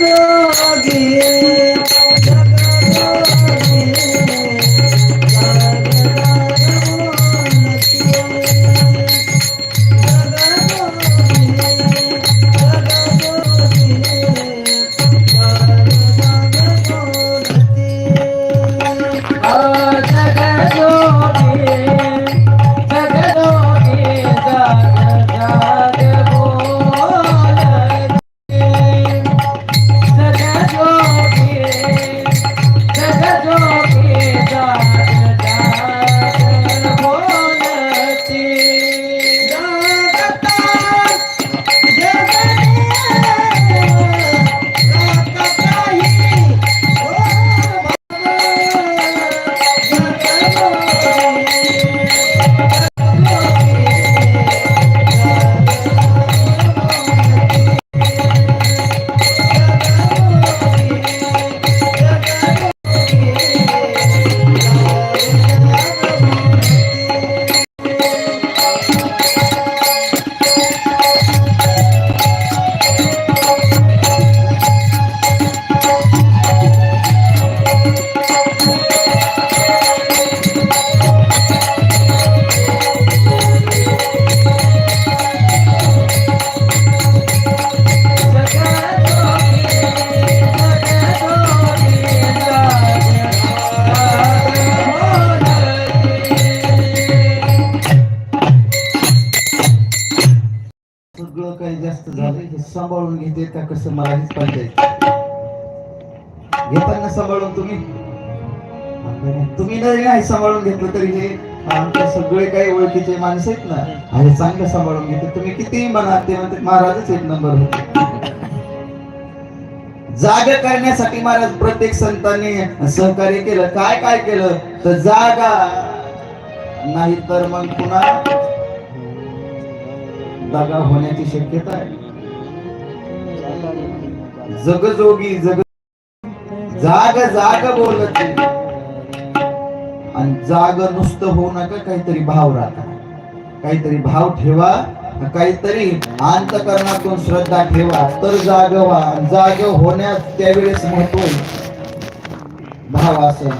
सगळं का कसं मला हेच पाहिजे. घेताना सांभाळून तुम्ही. तुम्ही जरी नाही सांभाळून घेतलं तरी हे आमचे सगळे काही ओळखीचे माणसं आहेत ना आणि चांगलं सांभाळून घेते तुम्ही कितीही म्हणा ते म्हणते महाराजच एक नंबर होते. जाग करण्यासाठी महाराज प्रत्येक संतांनी सहकार्य केलं. काय काय केलं? तर जागा. नाही तर मग पुन्हा जागा होण्याची शक्यता आहे. जगजोगी जग जाग जाग बोलत आणि जाग नुसतं होऊ नका काहीतरी भाव राहता काहीतरी भाव ठेवा काहीतरी अंतकरणातून श्रद्धा ठेवा. तर जाग व्हा आणि जाग होण्यास त्यावेळेस महत्त्व भाव असेल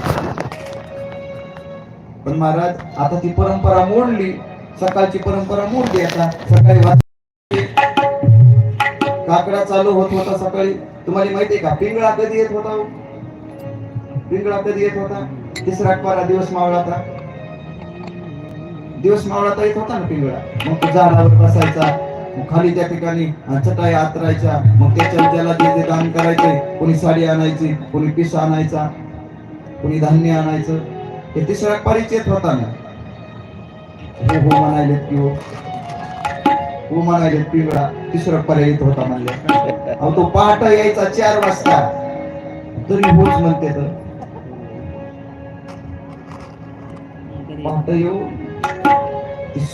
पण महाराज आता ती परंपरा मोडली. सकाळची परंपरा मोडली आता. सकाळी वाच- काकडा चालू होत होता सकाळी. तुम्हाला माहितीये का? पिंगळा कधी येत होता हो? पिंगळा कधी येत होता? तिसरा पारा दिवस मावळाचा. दिवस मावळाचा येत होता ना पिंगळा? मग झाडावर बसायचा मग खाली त्या ठिकाणी चटाई आतरायच्या मग त्याच्या त्याला जे जे दान करायचे कोणी साडी आणायची कोणी पिस आणायचा कोणी धान्य आणायचं हे तिसऱ्या पारीच येत होता ना? हो हो म्हणायले की हो. हो पिंगळा तिसरा पर्याय येत होता म्हणले. अहो तो पहाट यायचा चार वाजता. तरी होच म्हणते तर. पहाट येऊ.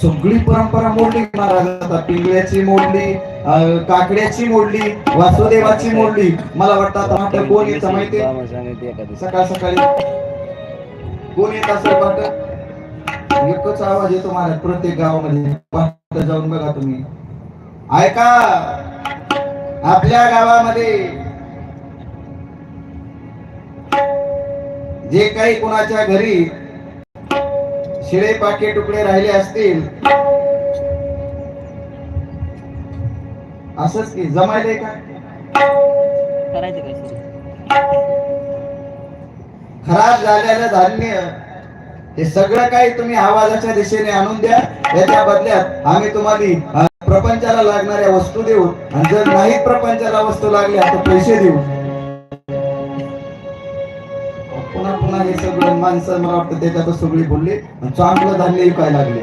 सगळी परंपरा मोडली महाराज. आता पिंगळ्याची मोडली काकड्याची मोडली वासुदेवाची मोडली. मला वाटतं आता पहाट कोण येतं माहिती सकाळ सकाळी. कोण येत असेल पहाट एकच आवाज येतो महाराज प्रत्येक गावामध्ये. जाऊन बघा तुम्ही. ऐका आपल्या गावामध्ये जे काही कोणाच्या घरी शिळे पाके तुकडे राहिले असतील असंच की जमायले का? खराब झालेलं धान्य हे सगळं काही तुम्ही आवाजाच्या दिशेने आणून द्या. याच्या बदल्यात आम्ही तुम्हाला प्रपंचाला लागणाऱ्या वस्तू देऊ. आणि जर नाही प्रपंचाला वस्तू लागल्या तर पैसे देऊ. पुन्हा पुन्हा हे सगळं माणसं मला वाटतं त्याच्यात सगळी बोलले. आणि चांगलं धान्य विकाय लागले.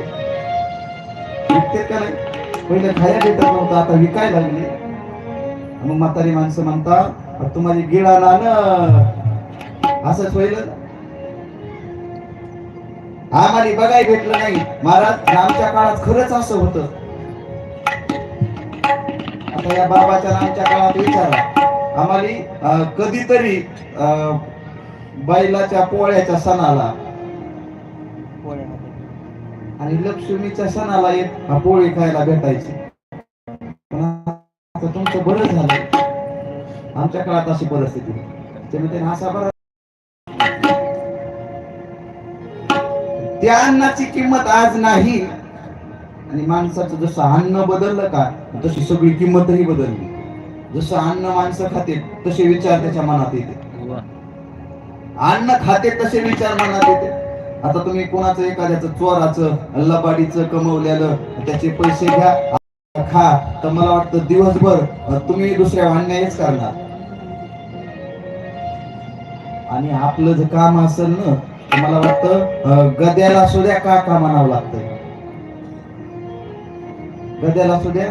विकतेत का नाही? पहिले खायला भेटत नव्हतं आता विकाय लागले. मग म्हातारी माणसं म्हणतात तुम्हाला गिळा ना असंच होईल. आम्हाला बघाय भेटलं नाही. महाराज आमच्या काळात खरंच असं होत. आता या बाबाच्या आमच्या काळात विचारा. आम्हाला कधीतरी अं, बैलाच्या पोळ्याच्या सणाला आणि लक्ष्मीच्या सणाला एक हा पोळी खायला भेटायची. तुमचं बरं झालं. आमच्या काळात अशी परिस्थिती ते असा बरा त्या अन्नाची किंमत आज नाही. आणि माणसाचं जसं अन्न बदललं का तशी सगळी किंमतही बदलली. जसं अन्न माणसं खाते तसे विचार त्याच्या मनात येते. अन्न खाते तसे विचार मनात येते. आता तुम्ही कोणाचं एखाद्याचं चोराचं लबाडीचं कमवलेलं त्याचे पैसे घ्या खा. तर मला वाटतं दिवसभर तुम्ही दुसऱ्या अन्यायच करणार. आणि आपलं जर काम असेल ना मला वाटतं गद्याला गद्याला द्या का का म्हणावं लागतं गद्याला सुद्धा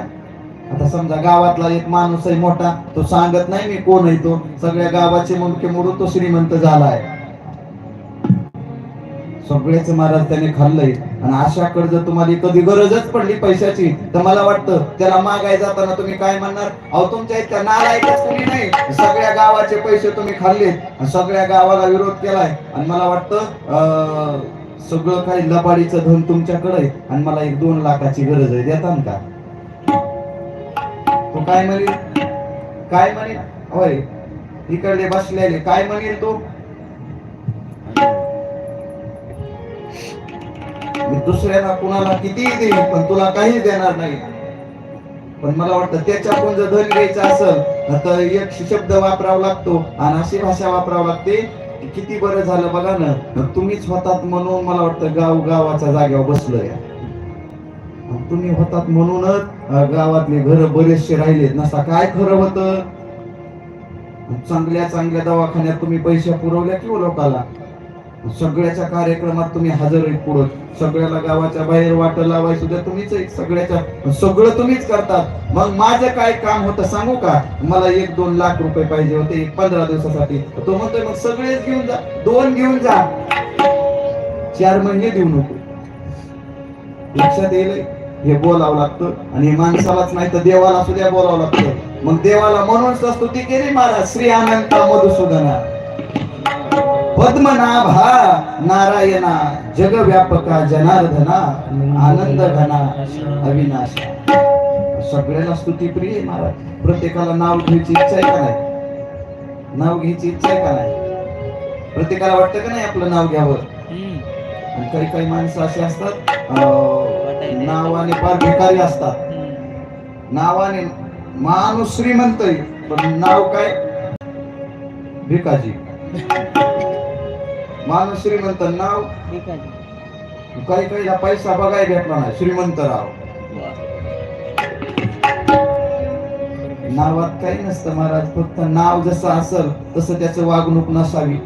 आता समजा गावातला एक माणूस आहे मोठा तो सांगत नाही मी कोण आहे तो. सगळ्या गावाचे मुंडके मोडून तो श्रीमंत झाला आहे. सगळेच महाराज त्याने खाल्लंय. आणि अशाकडे जर तुम्हाला कधी गरजच पडली पैशाची तर मला वाटतं त्याला मागाय जाताना तुम्ही काय म्हणणार? अहो तुमच्या इतक्या नालायकच कोणी नाही. सगळ्या गावाचे पैसे तुम्ही खाल्ले. आणि सगळ्या गावाला विरोध केलाय. आणि मला वाटतं अं, सगळं काही लबाडीचं धन तुमच्याकडे आणि मला एक दोन लाखाची गरज आहे. देता का? तो काय म्हणेल? काय म्हणेल? होय. इकडे बसलेले. काय म्हणेल तो? दुसऱ्याला कुणाला कितीही देईन पण तुला काही देणार नाही. पण मला वाटतं त्याच्याकडून जर धन घ्यायचं असेल तर एक शब्द वापरावा लागतो आणि अशी भाषा वापरावी लागते किती बरं झालं बघा ना तुम्हीच होतात म्हणून मला वाटतं गाव गावाच्या जागेवर बसलोय. आणि तुम्ही होतात म्हणूनच गावातले घर बरेचसे राहिलेत. नसा काय खरं होतं? चांगल्या चांगल्या दवाखान्यात तुम्ही पैसे पुरवल्या किंवा हो लोकाला? सगळ्याच्या कार्यक्रमात तुम्ही हजर आहे पुढं. सगळ्याला गावाच्या बाहेर वाट लावाय सुद्धा तुम्हीच आहे. सगळ्याच्या सगळं तुम्हीच करतात. मग माझं काय काम होतं सांगू का? मला एक दोन लाख रुपये पाहिजे होते एक पंधरा दिवसासाठी. तो म्हणतोय मग सगळेच घेऊन जा दोन घेऊन जा. चार महिने देऊ नको. लक्षात येईल? हे बोलावं लागतं आणि हे माणसालाच नाही तर देवाला सुद्धा बोलावं लागतं. मग देवाला म्हणून स्तुती केली महाराज श्री अनंता मधुसूदना. पद्मनाभा नारायणा जगव्यापका जनार्दना आनंद घना अविनाशा. सगळ्यांना स्तुती प्रिय महाराज. प्रत्येकाला नाव घ्यायची इच्छा आहे का नाही? नाव घ्यायची इच्छा आहे का नाही? प्रत्येकाला वाटतं का नाही आपलं नाव घ्यावं? आणि काही काही माणसं अशी असतात नावाने फार भिकारी असतात. नावाने माणूस श्रीमंत पण नाव काय? भिकाजी. माणूस श्रीमंत नाव काही काही पैसा बघाय भेटला नाही श्रीमंत राव नावात काही नसतं महाराज फक्त नाव जसं असल तसं त्याचं वागणूक नसावी.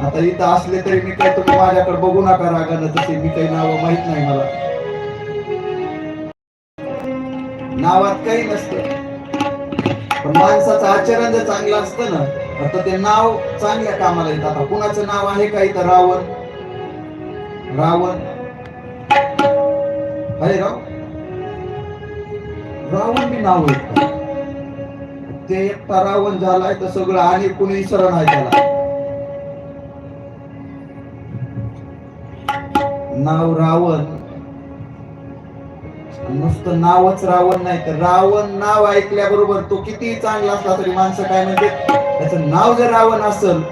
आता इथं असले तरी मी काय तुम्ही माझ्याकडे बघू नका रागानं तसे मी काही नाव माहीत नाही मला. नावात काही नसतं. पण माणसाचं आचरण जर चांगलं असतं ना आता ते नाव चांगल्या कामाला येत. आता कुणाचं नाव आहे का इथं रावण? रावण? आहे राव? रावण बी नाव आहे. ते एकटा रावण झालाय तर सगळं आणि कुणी शरण आहे त्याला? नाव रावण. नुसतं नावच रावण नाही तर रावण नाव ऐकल्याबरोबर तो किती चांगला असला तरी माणसं काय म्हणते? त्याचं नाव जर रावण असेल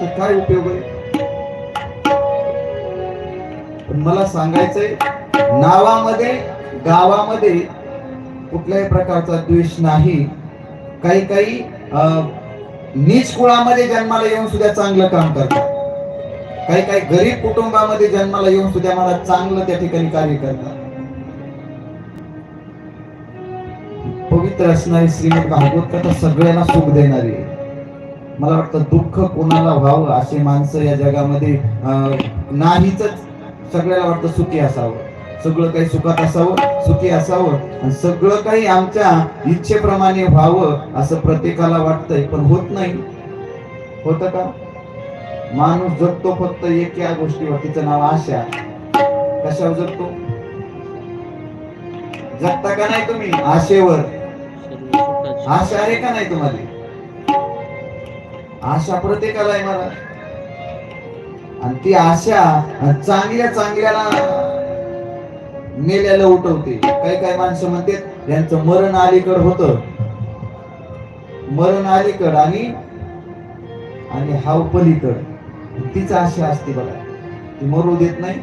तर काय उपयोग आहे? पण मला सांगायचंय नावामध्ये गावामध्ये कुठल्याही प्रकारचा द्वेष नाही. काही काही अं, नीच कुळामध्ये जन्माला येऊन सुद्धा चांगलं काम करतात. काही काही गरीब कुटुंबामध्ये जन्माला येऊन सुद्धा मला चांगलं त्या ठिकाणी कार्य करतात. पवित्र असणारी श्रीमद भागवत कथा सगळ्यांना सुख देणारी मला वाटतं दुःख कोणाला व्हावं असे माणसं या जगामध्ये अं, नाहीच. सगळ्याला वाटतं सुखी असावं. सगळं काही सुखात असावं सुखी असावं. आणि सगळं काही आमच्या इच्छेप्रमाणे व्हावं असं प्रत्येकाला वाटतंय पण होत नाही. होत का? माणूस जगतो फक्त एक या गोष्टीवर तिचं नाव आशा. कशावर जगतो? जगता का नाही तुम्ही? आशेवर. आशा आहे का नाही तुम्हाला? आशा प्रत्येकाला आहे मला. आणि ती आशा चांगल्या चांगल्याला मेल्याला उठवते. काही काही माणसं म्हणतात यांचं मरण अलीकड होत. मरण अलीकड आणि आणि हाव पलीकड. तीच आशा असते बघा. ती मरू देत नाही.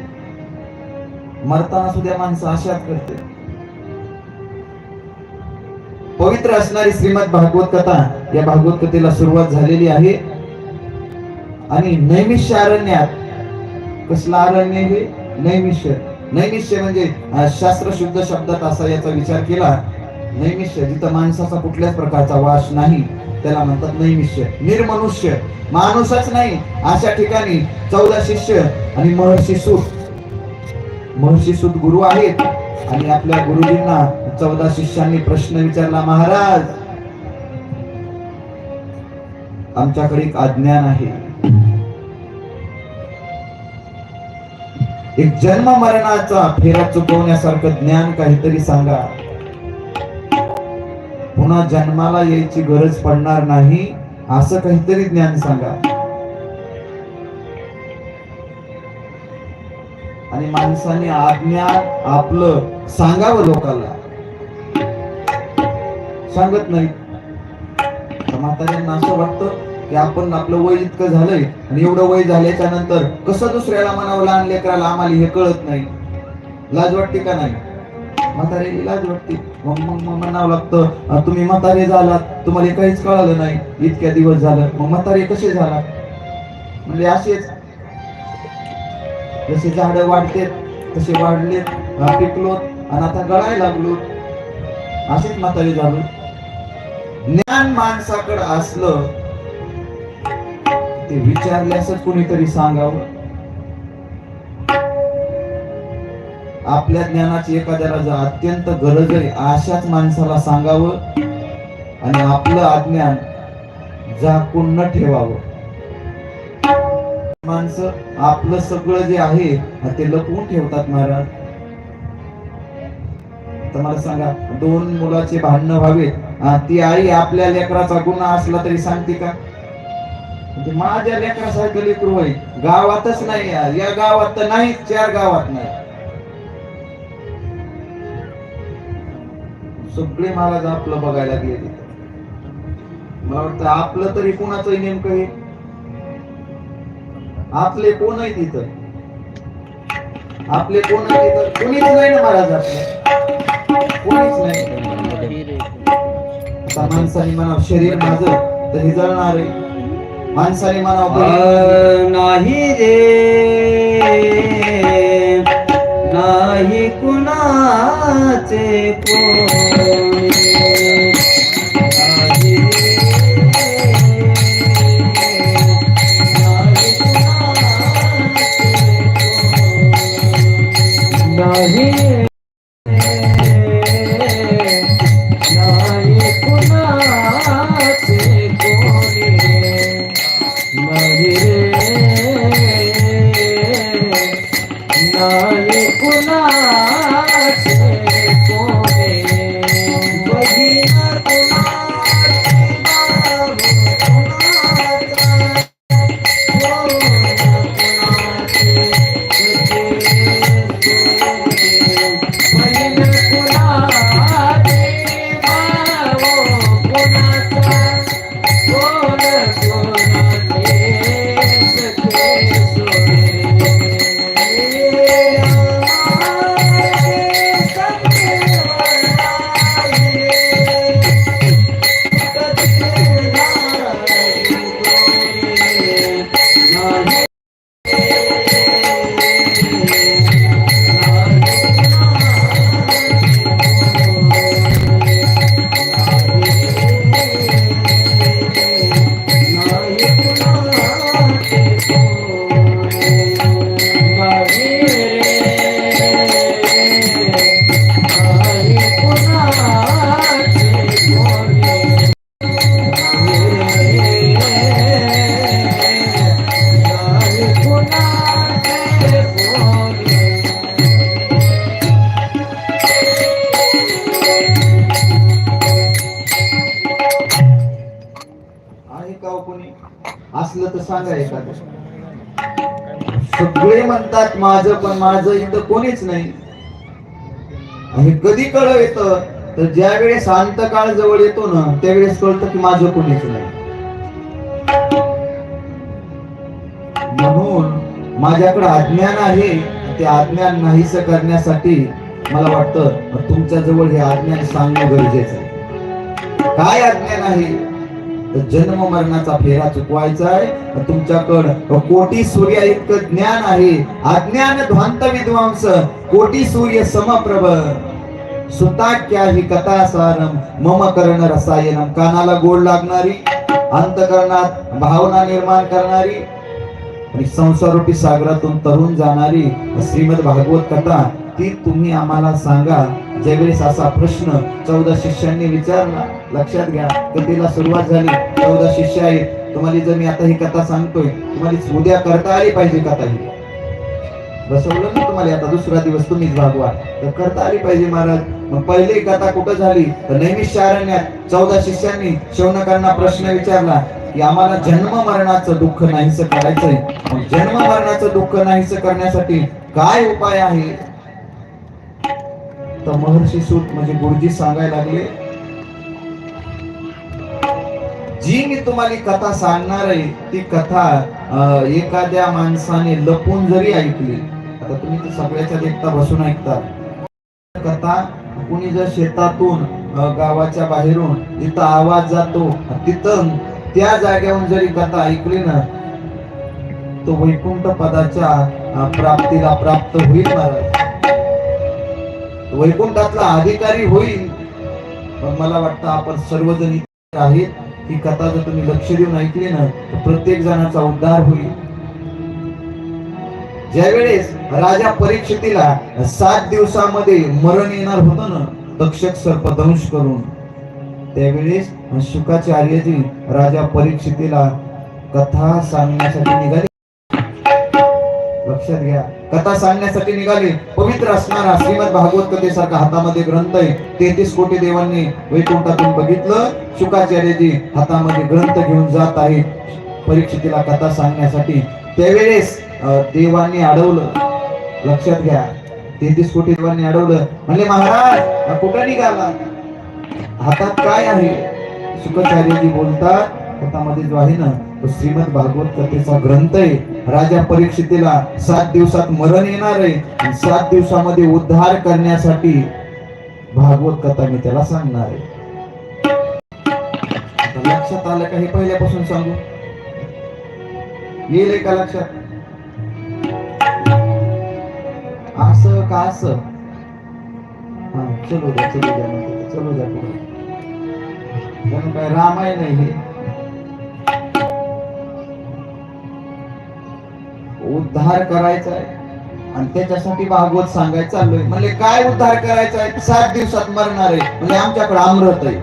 मरताना सुद्धा माणसं आशाच करते पवित्र असणारी श्रीमद भागवत कथा या भागवत कथेला सुरुवात झालेली आहे. आणि नैमिष्य अरण्यात कसलं अरण्य हे नैमिष्य नैमिष्य म्हणजे शास्त्र शुद्ध शब्दात असा याचा विचार केला. नैमिष्य जिथं माणसाचा कुठल्याच प्रकारचा वास नाही त्याला म्हणतात नैमिष्य निर्मनुष्य. माणूसच नाही. अशा ठिकाणी चौदा शिष्य आणि महर्षी सुत. महर्षी सुत गुरु आहेत. आणि आपल्या गुरुजींना चौदा शिष्यांनी प्रश्न विचारला महाराज आमच्याकडे एक अज्ञान आहे. एक जन्म मरणाचा फेरा चुकवण्यासारखं ज्ञान काहीतरी सांगा. पुन्हा जन्माला यायची गरज पडणार नाही असं काहीतरी ज्ञान सांगा. आणि माणसाने आज्ञा आपलं सांगावं लोकांना सांगत नाही. तर म्हाताऱ्यांना असं वाटतं की आपण आपलं वय इतकं झालंय आणि एवढं वय झाल्याच्यानंतर कसं दुसऱ्याला म्हणावं लहान लेकराला आम्हाला हे कळत नाही. लाज वाटते का नाही? म्हातारे लाज वाटते. मग मग मग म्हणावं लागतं तुम्ही म्हातारे झालात तुम्हाला काहीच कळालं नाही. इतक्या दिवस झालं. मग म्हातारे कसे झाला? म्हणजे असेच जसे झाड वाढतेत तसे वाढलेत अं, पिकलोत आणि आता गळायला लागलो असेच म्हातारी झालो. ज्ञान माणसाकडे असलं ते विचारल्यासच कुणीतरी सांगावं? आपल्या ज्ञानाची एखाद्याला जर अत्यंत गरज आहे अशाच माणसाला सांगावं आणि आपलं अज्ञान झाकून न ठेवावं. माणसं आपलं सगळं जे आहे ते लपवून ठेवतात महाराज. तर मला सांगा दोन मुलाचे भांडणं व्हावेत ती आई आपल्या लेकराचा गुन्हा असला तरी सांगते का? म्हणजे माझ्या लेकरासारखं लेकरू होईल गावातच नाही यार. या गावात तर नाही चार गावात नाही. सगळे महाराज आपलं बघायला गेले. मला वाटतं आपलं तरी कोणाचं नेमकं हे आपले कोण आहे तिथं? आपले कोण आहे तिथं? कोणीच नाही ना महाराज आपले कोणीच नाही. आता माणसाने म्हणा शरीर माझं तर हे जळणार आहे. माणसाने म्हणावं नाही रे. नाही कुणाचे कोणी. रे, माझं पण माझं इथं कोणीच नाही. हे कधी कळ येत तर ज्या वेळेस अंतकाळ जवळ येतो ना त्यावेळेस कळतं की माझं कोणीच नाही. म्हणून माझ्याकडे अज्ञान आहे ते अज्ञान नाहीस करण्यासाठी मला वाटतं तुमच्या जवळ हे अज्ञान सांगणं गरजेचं आहे. काय अज्ञान आहे? तर जन्म मरणाचा फेरा चुकवायचा आहे. तुमच्याकडं कोटी सूर्य इतकं ज्ञान आहे. अज्ञान ध्वांत विद्वांस कोटी सूर्य समप्रभ. सुताक्या ही कथासारम मम कर्ण रसायनम कानाला गोड लागणारी अंतकरणात भावना निर्माण करणारी आणि संसारूपी सागरातून तरुण जाणारी श्रीमद भागवत कथा ती तुम्ही आम्हाला सांगा. ज्यावेळेस असा प्रश्न चौदा शिष्यांनी विचारला लक्षात घ्या कथेला सुरुवात झाली. चौदा शिष्य आहेत. तुम्हाला जर मी आता ही कथा सांगतोय तुम्हाला उद्या करता आली पाहिजे कथा ही. बसवलं ना तुम्हाला आता दुसरा दिवस तुम्हीच भागवा. तर करता आली पाहिजे महाराज. मग पहिली कथा कुठं झाली? तर नैमिष अरण्यात चौदा शिष्यांनी शौनकांना प्रश्न विचारला की आम्हाला जन्म मरणाचं दुःख नाहीस करायचंय. मग जन्म मरणाचं दुःख नाहीस करण्यासाठी काय उपाय आहे? तर महर्षी सूत म्हणजे गुरुजी सांगायला लागले जी मी तुम्हाला कथा सांगणार आहे ती कथा एखाद्या माणसाने लपून जरी ऐकली आता तुम्ही ती सगळ्याच्या देखता बसून ऐकता कथा कुणी जर शेतातून गावाच्या बाहेरून जिथं आवाज जातो तिथं त्या जागेवरून जरी कथा ऐकली ना तो वैकुंठ पदाच्या प्राप्तीला प्राप्त होईल महाराज. वैकुंठातला अधिकारी होईल. पण मला वाटतं आपण सर्वजण आहेत. ही कथा जर तुम्ही लक्ष देऊन ऐकली ना तर प्रत्येक जणाचा उद्धार होईल. ज्यावेळेस राजा परीक्षितीला सात दिवसामध्ये मरण येणार होतं ना तक्षक सर्पदंश करून त्यावेळेस शुकाचार्यजी राजा परीक्षितीला कथा सांगण्यासाठी निघाले. लक्षात घ्या. कथा सांगण्यासाठी निघाले. पवित्र असणारा श्रीमद भागवत कथेसारखा हातामध्ये ग्रंथ आहे. तेहतीस कोटी देवांनी वैकुंठातून बघितलं. शुकाचार्यजी हातामध्ये ग्रंथ घेऊन जात आहे. परीक्षितीला कथा सांगण्यासाठी त्यावेळेस देवांनी अडवलं. लक्षात घ्या. तेहतीस कोटी देवांनी अडवलं. म्हणले महाराज अं, कुठं निघाला? हातात काय आहे? शुकाचार्यजी बोलतात कथामध्ये जो आहे ना तो श्रीमद भागवत कथेचा ग्रंथ आहे. राजा परीक्षितेला सात दिवसात मरण येणार आहे. सात दिवसामध्ये उद्धार करण्यासाठी भागवत कथा मी त्याला सांगणार आहे. लक्षात आलं का हे पहिल्यापासून सांगू? येईल का लक्षात? असं का असं? हा चलो द्या चलो द्या चलो द्या पुढे. काय रामायण आहे उद्धार करायचा आहे. आणि त्याच्यासाठी भागवत सांगायचं चाललोय. म्हणजे काय उद्धार करायचा आहे? सात दिवसात मरणार आहे. म्हणजे आमच्याकडे अमृत आहे.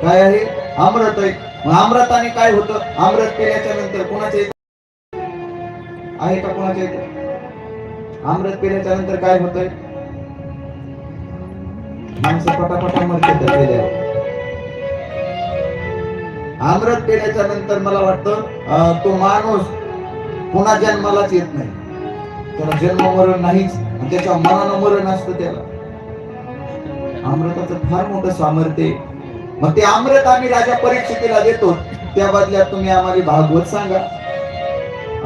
काय आहे? अमृत आहे. अमृताने काय होतं? अमृत पिल्याच्या नंतर कोणाच्या आहे का कोणाच्या इथं अमृत पिल्याच्या नंतर काय होतंय? माणसं पटापटा मरते त्या अमृत पिल्याच्या नंतर मला वाटतं तो माणूस पुन्हा जन्मालाच येत नाही. त्याला जन्म मरण नाहीच त्याच्या मनानं मरण असतं त्याला. अमृताचं फार मोठं सामर्थ्य मग ते अमृत आम्ही राजा परीक्षितीला देतो. त्या बदल्यात तुम्ही आम्हाला भागवत सांगा.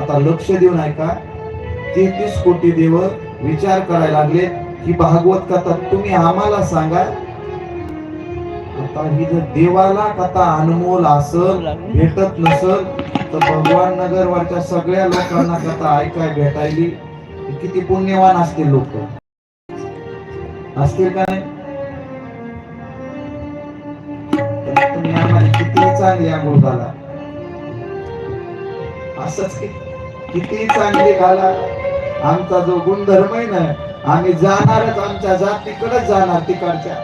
आता लक्ष देऊन ऐका. तेहतीस कोटी देव विचार करायला लागले. ही भागवत कथा तुम्ही आम्हाला सांगा. आता ही जर देवाला कथा अनमोल असल भेटत नसल तर भगवान नगरवरच्या सगळ्या लोकांना कथा ऐकाय भेटायली. किती पुण्यवान असतील लोक. असतील का नाही? किती चांगली आंघोळ झाला असंच किती चांगली घाला. आमचा जो गुणधर्म आहे ना आम्ही जाणारच आमच्या जातीकडेच जाणार तिकडच्या.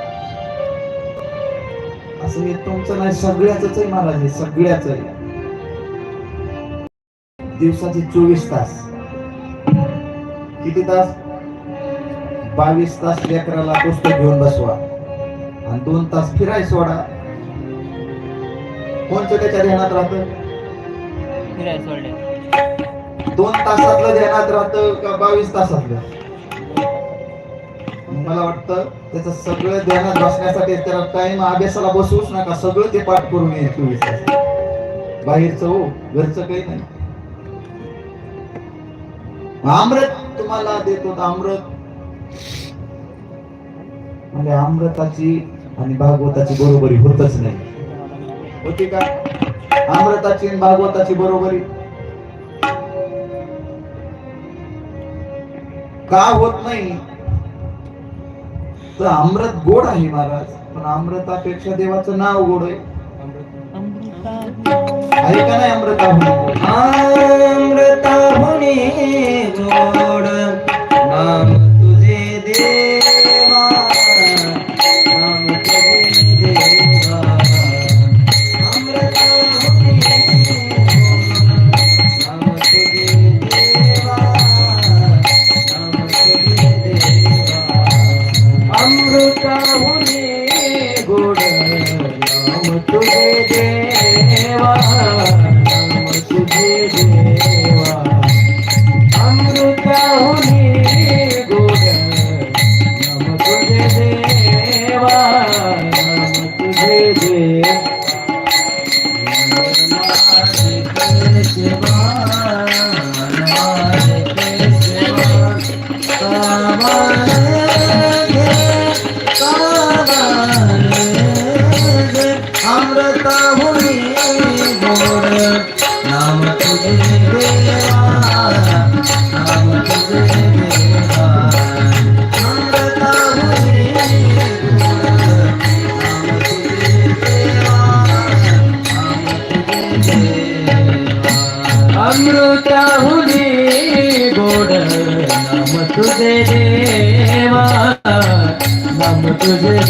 असं हे तुमचं नाही सगळ्याच आहे महाराज सगळ्याच आहे दिवसाचे चोवीस तास. किती तास? बावीस तास लेकराला पुस्तक घेऊन बसवा. आणि दोन तास फिराय सोडा. कोणचं त्याच्या ध्यानात राहत? सोडले. दोन तासातलं ध्यानात राहतं का बावीस तासातलं? मला वाटतं त्याचं सगळं ध्यानात बसण्यासाठी त्याला टाइम अभ्यासाला बसवूच नका. सगळं ते पाठ करून येईल चोवीस तास. बाहेरचं हो घरचं काही नाही. अमृत तुम्हाला देतो अमृत. म्हणजे अमृताची आणि भागवताची बरोबरी होतच नाही. होती का? अमृताची आणि भागवताची बरोबरी. का होत नाही? तर अमृत गोड आहे महाराज. पण अमृतापेक्षा देवाचं नाव गोड आहे. आहे का नाही अमृता Yeah. तुझे